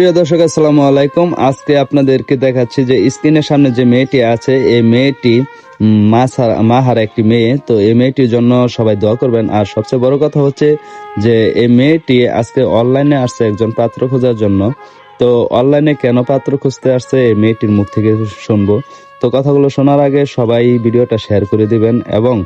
প্রিয় দর্শক, আসসালামু আলাইকুম। আজকে আপনাদেরকে দেখাচ্ছি যে স্ক্রিনের সামনে যে মেয়েটি আছে, এই মেয়েটি মাহারা একটি মেয়ে। তো এই মেয়েটির জন্য সবাই দোয়া করবেন। আর সবচেয়ে বড় কথা হচ্ছে যে এই মেয়েটি আজকে অনলাইনে আসছে একজন পাত্র খোঁজার জন্য। তো অনলাইনে কেন পাত্র খুঁজতে আসছে, এই মেয়েটির মুখ থেকে শুনব। তো কথাগুলো শোনার আগে সবাই ভিডিওটা শেয়ার করে দিবেন এবং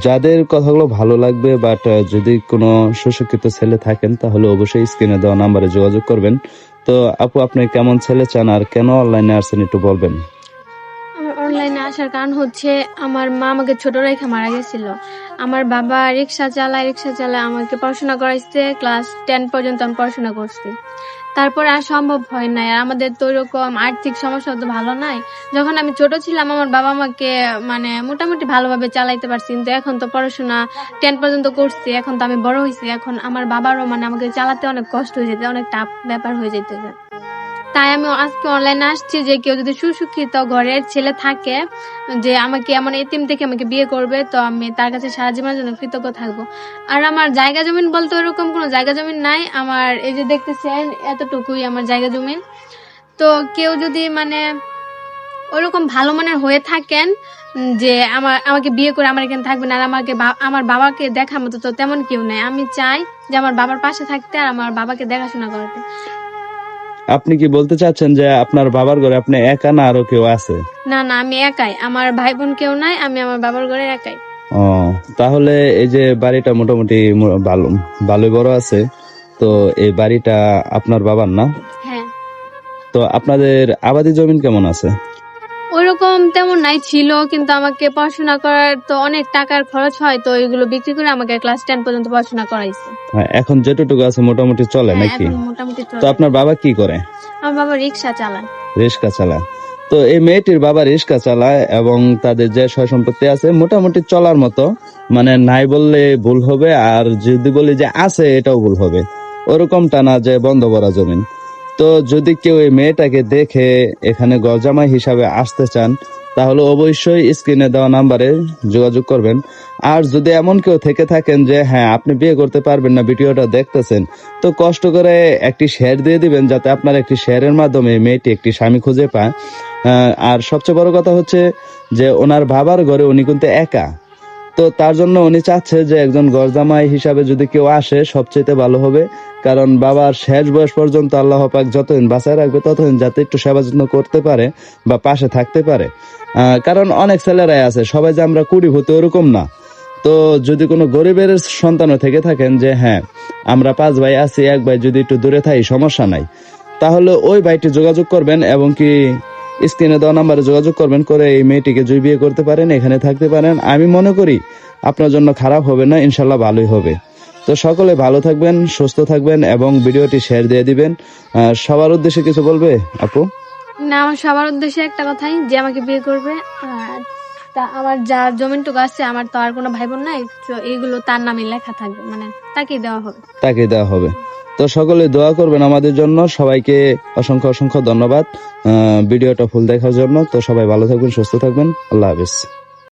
যাদের কথাগুলো ভালো লাগবে বাট যদি কোনো সুশিক্ষিত ছেলে থাকেন, তাহলে অবশ্যই স্ক্রিনে দেওয়া নাম্বারে যোগাযোগ করবেন। তো আপু, আপনি কেমন ছেলে চান আর কেন অনলাইনে আসছেন একটু বলবেন? অনলাইনে আসার কারণ হচ্ছে, আমার মা আমাকে ছোট রেখে মারা গেছিল। আমার বাবা রিক্সা চালায় রিক্সা চালায় আমাকে পড়াশোনা করাইছে ক্লাস টেন পর্যন্ত আমি পড়াশোনা করছি। তারপরে আর সম্ভব হয় নাই। আর আমাদের তো ওইরকম আর্থিক সমস্যা তো ভালো নাই। যখন আমি ছোট ছিলাম, আমার বাবা মাকে মানে মোটামুটি ভালোভাবে চালাইতে পারছি। কিন্তু এখন তো পড়াশোনা টেন পর্যন্ত করছি, এখন তো আমি বড় হয়েছি এখন আমার বাবারও মানে আমাকে চালাতে অনেক কষ্ট হয়ে যেতে, অনেক টাফ ব্যাপার হয়ে যেতেছে তাই আমি আজকে অনলাইনে আসছি যে কেউ যদি সুশিক্ষিত ঘরের ছেলে থাকে, যে আমাকে এমন এতিম থেকে আমাকে বিয়ে করবে, তো আমি তার কাছে সারা জীবনের জন্য কৃতজ্ঞ থাকব। আর আমার জায়গা জমিন বলতে ওরকম কোনো জায়গা জমিন নাই। আমার এই যে দেখতেছেন, এতটুকুই আমার জায়গা জমিন। তো কেউ যদি মানে ওরকম ভালো মানের হয়ে থাকেন, যে আমার, আমাকে বিয়ে করে আমার এখানে থাকবেন আর আমাকে আমার বাবাকে দেখার মতো তো তেমন কেউ নেই। আমি চাই যে আমার বাবার পাশে থাকতে আর আমার বাবাকে দেখাশোনা করতে। আপনি কি বলতে চাচ্ছেন যে আপনার বাবার ঘরে আপনি একা না আরও কেউ আছে? না না আমি একাই। আমার ভাই বোন কেউ নাই আমি আমার বাবার ঘরে একাই। ও তাহলে এই যে বাড়িটা মোটামুটি ভালো ভালো ভালোই বড় আছে তো এই বাড়িটা আপনার বাবার না? হ্যাঁ। তো আপনাদের আবাদি জমিন কেমন আছে? ওইরকম তেমন নাই ছিল কিন্তু আমাকে পড়াশোনা করার তো অনেক টাকার খরচ হয় তো এগুলো বিক্রি করে আমাকে ক্লাস টেন পর্যন্ত পড়াশোনা করাইছে। হ্যাঁ, এখন যেটুকু আছে মোটামুটি চলে হ্যাঁ, নাকি? এখন মোটামুটি চলে। তো আপনার বাবা কি করে? আমার বাবা রিক্সা চালায়। রিক্সা চালায়। তো এই মেয়েটির বাবা রিক্সা চালায় এবং তাদের যে সয় সম্পত্তি আছে মোটামুটি চলার মতো মানে নাই বললে ভুল হবে আর যদি বলি যে আছে এটাও ভুল হবে। ওরকমটা না যে বন্ধ করা জমিন। তো যদি কেউ এই মেয়েটাকে দেখে এখানে গরজামাই হিসাবে আসতে চান, তাহলে অবশ্যই স্ক্রিনে দেওয়া নাম্বারে যোগাযোগ করবেন। আর যদি এমন কেউ থেকে থাকেন যে হ্যাঁ আপনি বিয়ে করতে পারবেন না, ভিডিওটা দেখতেছেন, তো কষ্ট করে একটি শেয়ার দিয়ে দিবেন যাতে আপনার একটি শেয়ারের মাধ্যমে মেয়েটি একটি স্বামী খুঁজে পায়। আর সবচেয়ে বড় কথা হচ্ছে যে, ওনার বাবার ঘরে উনি কিন্তু একা। তো তার জন্য উনি চাচ্ছে যে একজন গরজামাই হিসাবে যদি কেউ আসে সবচেয়ে ভালো হবে। কারণ বাবার শেষ বয়স পর্যন্ত আল্লাহ পাক যতদিন বাঁচায় রাখবে, ততদিন যাতে একটু সেবা যত্ন করতে পারে বা পাশে থাকতে পারে। কারণ অনেক ছেলেরাই আছে, সবাই যে আমরা কুড়ি হতে ওরকম না। তো যদি কোনো গরিবের সন্তানও থেকে থাকেন যে হ্যাঁ আমরা পাঁচ ভাই আছি, এক ভাই যদি একটু দূরে থাকি সমস্যা নাই। তাহলে ওই ভাইটি যোগাযোগ করবেন এবং কি স্ক্রিনে দেওয়া নাম্বারে যোগাযোগ করবেন করে এই মেয়েটিকে জয় বিয়ে করতে পারেন, এখানে থাকতে পারেন। আমি মনে করি আপনার জন্য খারাপ হবে না ইনশাল্লাহ ভালোই হবে। তো সকলে ভালো থাকবেন, সুস্থ থাকবেন এবং ভিডিওটি শেয়ার দিয়ে দিবেন। সবার উদ্দেশ্যে কিছু বলবে আপু? না, আমার সবার উদ্দেশ্যে একটা কথাই, যে আমাকে বিয়ে করবে, আর তা আমার যা জমিনটুকু আছে, আমার তো আর কোনো ভাই বোন নাই, তো এইগুলো তার নামে লেখা থাকবে মানে তাকেই দেওয়া হবে। তাকে দেওয়া হবে। তো সকলে দোয়া করবেন আমাদের জন্য, সবাইকে অসংখ্য অসংখ্য ধন্যবাদ ভিডিওটা ফুল দেখার জন্য। তো সবাই ভালো থাকবেন, সুস্থ থাকবেন, আল্লাহ হাফিজ।